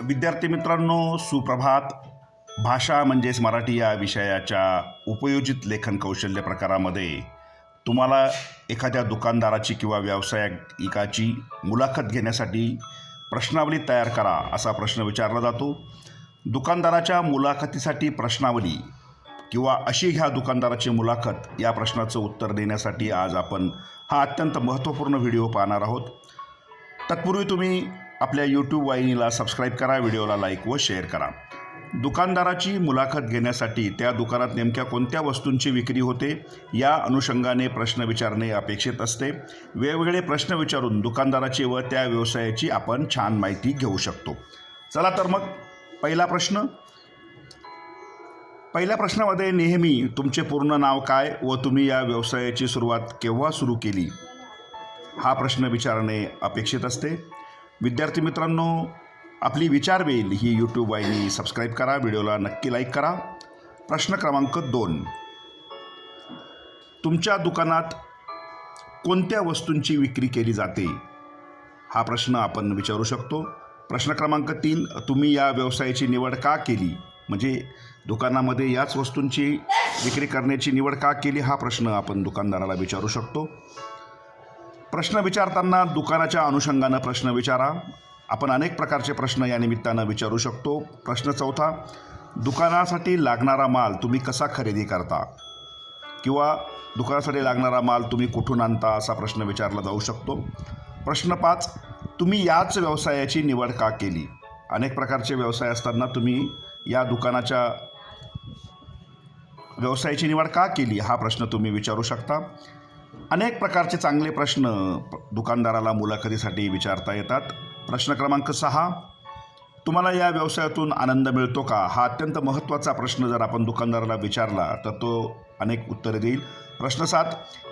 विद्यार्थी मित्रांनो सुप्रभात. भाषा म्हणजेच मराठी या विषयाच्या उपयोजित लेखन कौशल्य प्रकारामध्ये तुम्हाला एखाद्या दुकानदाराची किंवा व्यावसायिकाची मुलाखत घेण्यासाठी प्रश्नावली तयार करा असा प्रश्न विचारला जातो. दुकानदाराच्या मुलाखतीसाठी प्रश्नावली किंवा अशी ह्या दुकानदाराची मुलाखत या प्रश्नाचं उत्तर देण्यासाठी आज आपण हा अत्यंत महत्त्वपूर्ण व्हिडिओ पाहणार आहोत. तत्पूर्वी तुम्ही आपल्या यूट्यूब वाहिनीला सबस्क्राईब करा व्हिडिओला लाईक व शेअर करा. दुकानदाराची मुलाखत घेण्यासाठी त्या दुकानात नेमक्या कोणत्या वस्तूंची विक्री होते या अनुषंगाने प्रश्न विचारणे अपेक्षित असते. वेगवेगळे प्रश्न विचारून दुकानदाराची व त्या व्यवसायाची आपण छान माहिती घेऊ शकतो. चला तर मग पहिला प्रश्न. पहिल्या प्रश्नामध्ये नेहमी तुमचे पूर्ण नाव काय व तुम्ही या व्यवसायाची सुरुवात केव्हा सुरू केली? हा प्रश्न विचारणे अपेक्षित असते. विद्यार्थी मित्रांनो आपली विचारवेल ही यूट्यूब वाहिनी सबस्क्राईब करा व्हिडिओला नक्की लाईक करा. प्रश्न क्रमांक दोन. तुमच्या दुकानात कोणत्या वस्तूंची विक्री केली जाते? हा प्रश्न आपण विचारू शकतो. प्रश्न क्रमांक तीन तुम्ही या व्यवसायाची निवड का केली? म्हणजे दुकानामध्ये याच वस्तूंची विक्री करण्याची निवड का केली? हा प्रश्न आपण दुकानदाराला विचारू शकतो. प्रश्न विचारताना दुकानाच्या अनुषंगानं प्रश्न विचारा. आपण अनेक प्रकारचे प्रश्न या निमित्तानं विचारू शकतो. प्रश्न चौथा दुकानासाठी लागणारा माल तुम्ही कसा खरेदी करता? किंवा दुकानासाठी लागणारा माल तुम्ही कुठून आणता असा प्रश्न विचारला जाऊ शकतो. प्रश्न पाच तुम्ही याच व्यवसायाची निवड का केली? अनेक प्रकारचे व्यवसाय असताना तुम्ही या दुकानाच्या व्यवसायाची निवड का केली? हा प्रश्न तुम्ही विचारू शकता. अनेक प्रकारचे चांगले प्रश्न दुकानदाराला मुलाखतीसाठी विचारता येतात. प्रश्न क्रमांक सहा तुम्हाला या व्यवसायातून आनंद मिळतो का? हा अत्यंत महत्त्वाचा प्रश्न जर आपण दुकानदाराला विचारला तर तो अनेक उत्तरे देईल. प्रश्न सात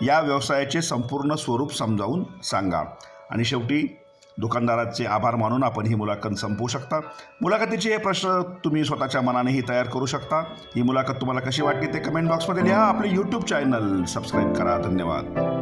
या व्यवसायाचे संपूर्ण स्वरूप समजावून सांगा. आणि शेवटी दुकानदाराचे आभार मानून आपण ही मुलाखत संपवू शकता. मुलाखतीचे हे प्रश्न तुम्ही स्वतःच्या मनानेही तयार करू शकता. ही मुलाखत तुम्हाला कशी वाटली ते कमेंट बॉक्समध्ये लिहा. आपले यूट्यूब चॅनल सबस्क्राईब करा. धन्यवाद.